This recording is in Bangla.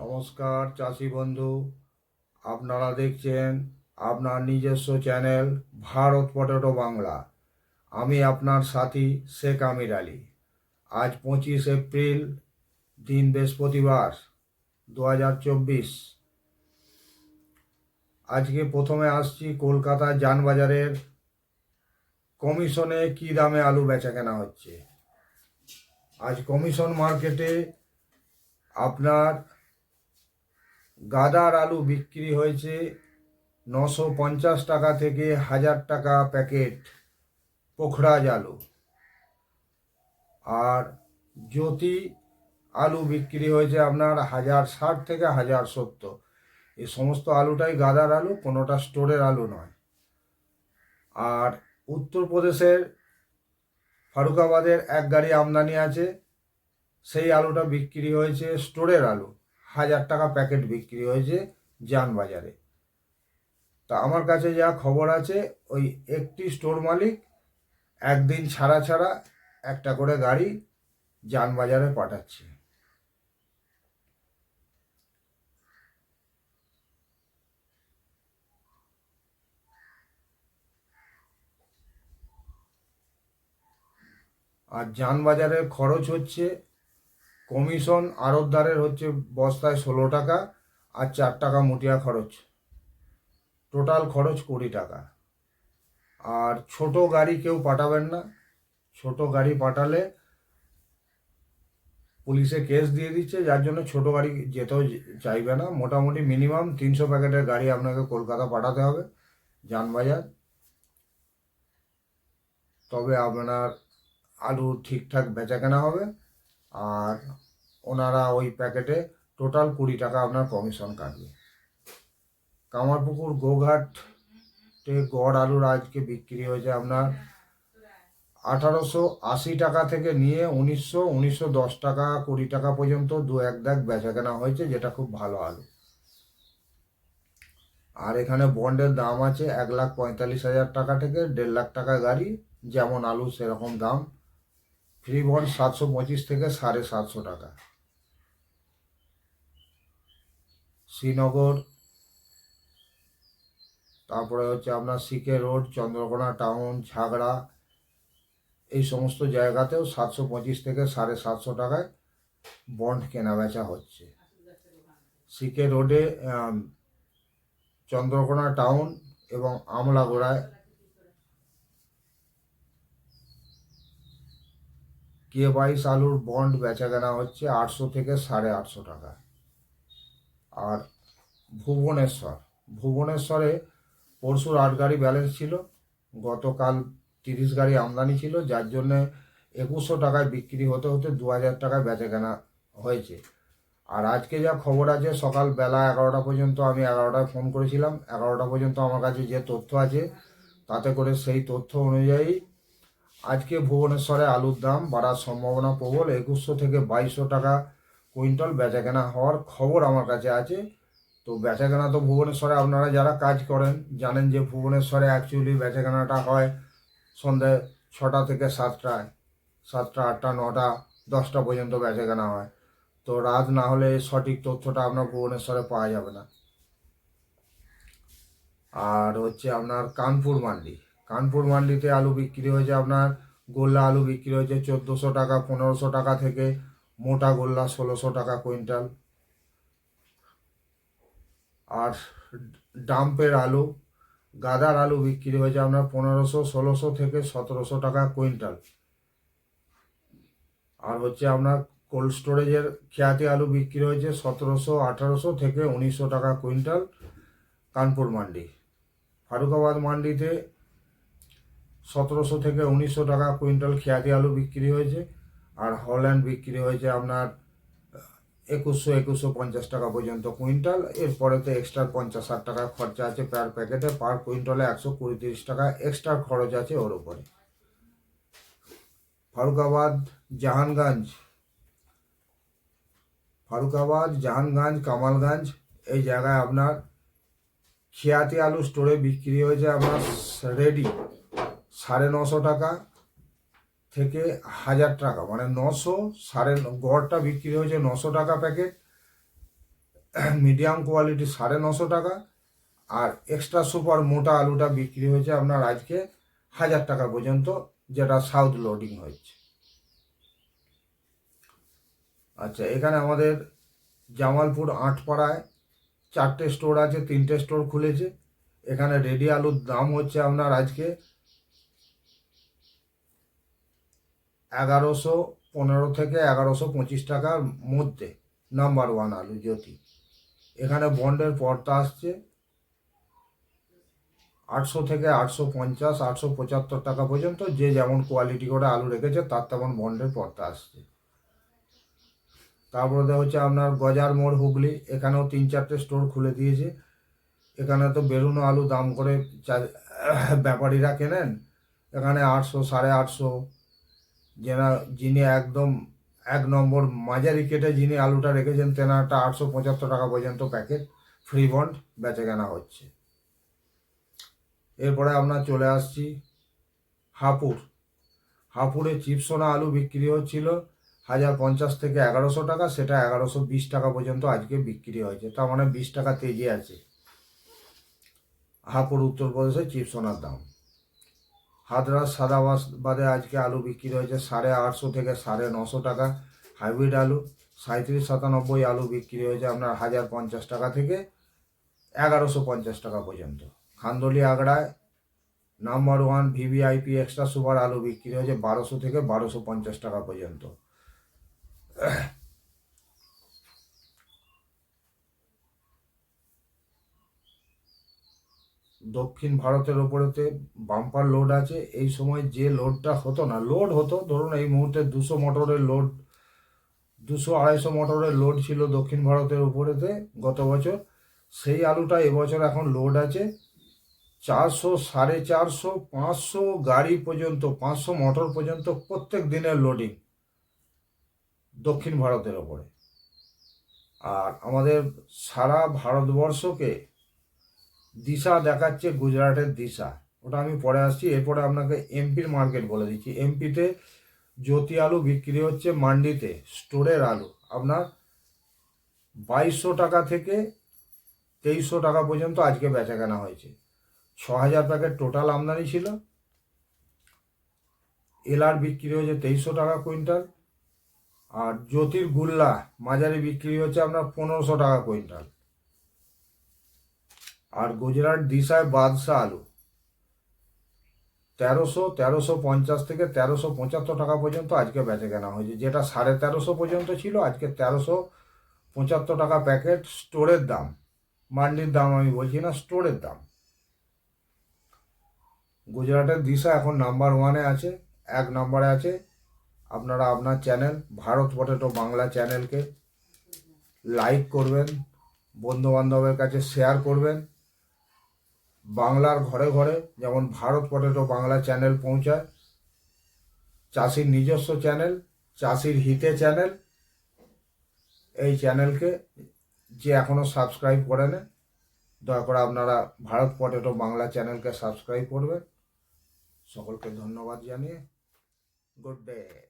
নমস্কার, চাষি বন্ধু। আপনারা দেখছেন আপনার নিজস্ব চ্যানেল ভারত পটেটো বাংলা। আমি আপনার সাথী শেখ আমির আলী। আজ পঁচিশ এপ্রিল, দিন বৃহস্পতিবার দু হাজার চব্বিশ। আজকে প্রথমে আসছি কলকাতা যানবাজারের কমিশনে কী দামে আলু বেচা কেনা হচ্ছে। আজ কমিশন মার্কেটে আপনার গাদার আলু বিক্রি হয়েছে নশো পঞ্চাশ টাকা থেকে হাজার টাকা প্যাকেট পোখরাজ আলু। আর জ্যোতি আলু বিক্রি হয়েছে আপনার হাজার ষাট থেকে হাজার সত্তর। এই সমস্ত আলুটাই গাদার আলু, কোনোটা স্টোরের আলু নয়। আর উত্তরপ্রদেশের ফারুকাবাদের এক গাড়ি আমদানি আছে, সেই আলুটা বিক্রি হয়েছে স্টোরের আলু। হাজার টাকা প্যাকেট বিক্রি হয়েছে যানবাজারে। তা আমার কাছে যা খবর আছে, ওই একটি স্টোর মালিক একদিন ছাড়া ছাড়া একটা করে গাড়ি যানবাজারে পাঠাচ্ছে। আর যানবাজারের খরচ হচ্ছে কমিশন আড়তদারের হচ্ছে বস্তায় ষোলো টাকা আর চার টাকা মুটিয়া খরচ। টোটাল খরচ কুড়ি টাকা। আর ছোট গাড়ি কেউ পাঠাবেন না। ছোট গাড়ি পাঠালে পুলিশে কেস দিয়ে দিচ্ছে, যার জন্য ছোট গাড়ি যেতেও চাইবে না। মোটামুটি মিনিমাম তিনশো প্যাকেটের গাড়ি আপনাকে কলকাতা পাঠাতে হবে, যানবাজার। তবে আপনার আলু ঠিকঠাক বেচা কেনা হবে। আর ওনারা ওই প্যাকেটে টোটাল কুড়ি টাকা আপনার কমিশন কাটবে। কামারপুকুর, গোঘাটে গড় আলুর আজকে বিক্রি হয়েছে আপনার আঠারোশো আশি টাকা থেকে নিয়ে উনিশশো উনিশশো দশ টাকা, কুড়ি টাকা পর্যন্ত দু এক দাগ বেচা কেনা হয়েছে, যেটা খুব ভালো আলু। আর এখানে বন্ডের দাম আছে এক লাখ পঁয়তাল্লিশ হাজার টাকা থেকে দেড় লাখ টাকা গাড়ি, যেমন আলু সেরকম দাম। ফ্রি বন্ড সাতশো পঁচিশ থেকে সাড়ে সাতশো টাকা। শ্রীনগর, তারপরে হচ্ছে আপনার CK road, Chandrakona town, Jhagra, এই সমস্ত জায়গাতেও সাতশো পঁচিশ থেকে সাড়ে সাতশো টাকায় বন্ড কেনা বেচা হচ্ছে। সিকে রোডে চন্দ্রকোনা টাউন এবং আমলাগোড়ায় কে বাইশ আলুর বন্ড বেচা কেনা হচ্ছে আটশো থেকে সাড়ে আটশো টাকা। আর ভুবনেশ্বর, ভুবনেশ্বরে পরশুর আট গাড়ি ব্যালেন্স ছিল, গতকাল তিরিশ গাড়ি আমদানি ছিল, যার জন্য একুশশো টাকায় বিক্রি হতে হতে দু হাজার টাকায় বেচা কেনা হয়েছে। আর আজকে যা খবর আছে, সকাল বেলা এগারোটা পর্যন্ত আমি এগারোটায় ফোন করেছিলাম। এগারোটা পর্যন্ত আমার কাছে যে তথ্য আছে, তাতে করে সেই তথ্য অনুযায়ী আজকে ভুবনেশ্বরে আলুর দাম বাড়ার সম্ভাবনা প্রবল। একুশশো থেকে বাইশশো টাকা কুইন্টাল বেচাকেনা হওয়ার খবর আমার কাছে আছে। তো বেচাকেনা তো ভুবনেশ্বরে আপনারা যারা কাজ করেন, জানেন যে ভুবনেশ্বরে অ্যাকচুয়ালি বেচাকেনাটা হয় সন্ধ্যে ছটা থেকে সাতটায় সাতটা, আটটা, নটা, দশটা পর্যন্ত বেচাকেনা হয়। তো রাত না হলে সঠিক তথ্যটা আপনার ভুবনেশ্বরে পাওয়া যাবে না। আর হচ্ছে আপনার কানপুর মান্ডি। কানপুর মান্ডিতে আলু বিক্রি হয়েছে আপনার, গোল্লা আলু বিক্রি হয়েছে চোদ্দোশো টাকা, পনেরোশো টাকা থেকে, মোটা গোল্লা ষোলোশো টাকা কুইন্টাল। আর ডাম্পের আলু, গাদার আলু বিক্রি হয়েছে আপনার পনেরোশো, ষোলোশো থেকে সতেরোশো টাকা কুইন্টাল। আর হচ্ছে আপনার কোল্ড স্টোরেজের খ্যাতি আলু বিক্রি হয়েছে সতেরোশো, আঠারোশো থেকে উনিশশো টাকা কুইন্টাল কানপুর মান্ডি। ফারুকাবাদ মান্ডিতে সতেরোশো থেকে উনিশশো টাকা কুইন্টাল খ্যাতি আলু বিক্রি হয়েছে। আর হল্যান্ড বিক্রি হয়েছে আপনার একুশশো একুশশো পঞ্চাশ টাকা পর্যন্ত কুইন্টাল। এরপরে তো এক্সট্রা পঞ্চাশ ষাট টাকা খরচা আছে পার প্যাকেটে পার কুইন্টালে একশো কুড়ি তিরিশ টাকা এক্সট্রা খরচ আছে ওর উপরে। ফারুকাবাদ, জাহানগঞ্জ। ফারুকাবাদ, জাহানগঞ্জ, কামালগঞ্জ, এই জায়গায় আপনার খিয়াতি আলু স্টোরে বিক্রি হয়েছে আপনার রেডি। সাড়ে নশো টাকা থেকে হাজার টাকা মানে নশো সাড়ে গড়টা বিক্রি হয়েছে নশো টাকা প্যাকেট, মিডিয়াম কোয়ালিটি সাড়ে নশো টাকা, আর এক্সট্রা সুপার মোটা আলুটা বিক্রি হয়েছে আপনার আজকে হাজার টাকা পর্যন্ত, যেটা সাউথ লোডিং হয়েছে। আচ্ছা এখানে আমাদের জামালপুর আটপাড়ায় চারটে স্টোর আছে, তিনটে স্টোর খুলেছে। এখানে রেডি আলুর দাম হচ্ছে আপনার আজকে এগারোশো পনেরো থেকে এগারোশো পঁচিশ টাকার মধ্যে নাম্বার ওয়ান আলু জ্যোতি। এখানে বন্ডের পর্দা আসছে। আটশো থেকে আটশো পঞ্চাশ, আটশো পঁচাত্তর টাকা পর্যন্ত যে যেমন কোয়ালিটি করে আলু রেখেছে, তার তেমন বন্ডের পর্দা আসছে। তারপরে দেখা হচ্ছে আপনার গজার মোড় হুগলি। এখানেও তিন চারটে স্টোর খুলে দিয়েছে। এখানে তো বেরুনো আলু দাম করে ব্যাপারীরা কেনেন? এখানে আটশো, সাড়ে আটশো যেনা যিনি একদম এক নম্বর মাঝারি কেটে যিনি আলুটা রেখেছেন তেনারটা আটশো পঁচাত্তর টাকা পর্যন্ত প্যাকেট ফ্রি বন্ড বেচে কেনা হচ্ছে। এরপরে আপনার চলে আসছি হাপুর। হাপুরে চিপসোনা আলু বিক্রি হচ্ছিল হাজার পঞ্চাশ থেকে এগারোশো টাকা, সেটা এগারোশো বিশ টাকা পর্যন্ত আজকে বিক্রি হয়েছে। তার মানে বিশ টাকা তেজি আছে হাপুর উত্তরপ্রদেশে চিপসোনার দাম। হাদরাস সাদাবাস বাদে আজকে আলু বিক্রি হয়েছে সাড়ে আটশো থেকে সাড়ে নশো টাকা। হাইব্রিড আলু সাঁত্রিশ সাতানব্বই আলু বিক্রি হয়েছে আপনার হাজার পঞ্চাশ টাকা থেকে এগারোশো পঞ্চাশ টাকা পর্যন্ত। খান্দলি আগড়ায় number one VVIP extra super আলু বিক্রি হয়েছে বারোশো থেকে বারোশো পঞ্চাশ টাকা পর্যন্ত। দক্ষিণ ভারতের ওপরেতে বাম্পার লোড আছে। এই সময় যে লোডটা হতো না লোড হতো, ধরুন এই মুহূর্তে দুশো মোটরের লোড দুশো আড়াইশো মোটরের লোড ছিল দক্ষিণ ভারতের উপরেতে গত বছর। সেই আলুটা এবছর এখন লোড আছে। চারশো সাড়ে চারশো, পাঁচশো গাড়ি পর্যন্ত, পাঁচশো মোটর পর্যন্ত প্রত্যেক দিনের লোডিং দক্ষিণ ভারতের ওপরে। আর আমাদের সারা ভারতবর্ষকে দিশা দেখাচ্ছে গুজরাটের দিশা। ওটা আমি পরে আসছি, এরপরে আপনাকে এমপির মার্কেট বলে দিচ্ছি। এমপিতে জ্যোতি আলু বিক্রি হচ্ছে মান্ডিতে স্টোরের আলু। আপনার বাইশশো টাকা থেকে তেইশশো টাকা পর্যন্ত আজকে বেচা কেনা হয়েছে। ছ হাজার প্যাকেট টোটাল আমদানি ছিল। এলার বিক্রি হয়েছে তেইশশো টাকা কুইন্টাল। আর জ্যোতির গুল্লা মাঝারি বিক্রি হচ্ছে আপনার পনেরোশো টাকা কুইন্টাল। আর গুজরাট দিশায় বাদশাহ আলু। তেরোশো তেরোশো পঞ্চাশ থেকে তেরোশো পঁচাত্তর টাকা পর্যন্ত আজকে বেচে কেনা হয়েছে। যেটা সাড়ে তেরোশো পর্যন্ত ছিল, আজকে তেরোশো পঁচাত্তর টাকা প্যাকেট স্টোরের দাম। মান্ডির দাম আমি বলছি না, স্টোরের দাম। গুজরাটের দিশা এখন নাম্বার ওয়ানে আছে, এক নম্বরে আছে। আপনারা আপনার চ্যানেল, ভারত পটেটো বাংলা চ্যানেলকে লাইক করবেন বন্ধু বান্ধবের কাছে শেয়ার করবেন। বাংলার ঘরে ঘরে যেমন ভারত পটেটো বাংলা চ্যানেল পৌঁছায়, চাষির নিজস্ব চ্যানেল, চাষির হিতে চ্যানেল, এই চ্যানেলকে যে এখনও সাবস্ক্রাইব করেন দয়া করে আপনারা ভারত পটেটো বাংলা চ্যানেলকে সাবস্ক্রাইব করবেন। সকলকে ধন্যবাদ জানিয়ে গুড ডে।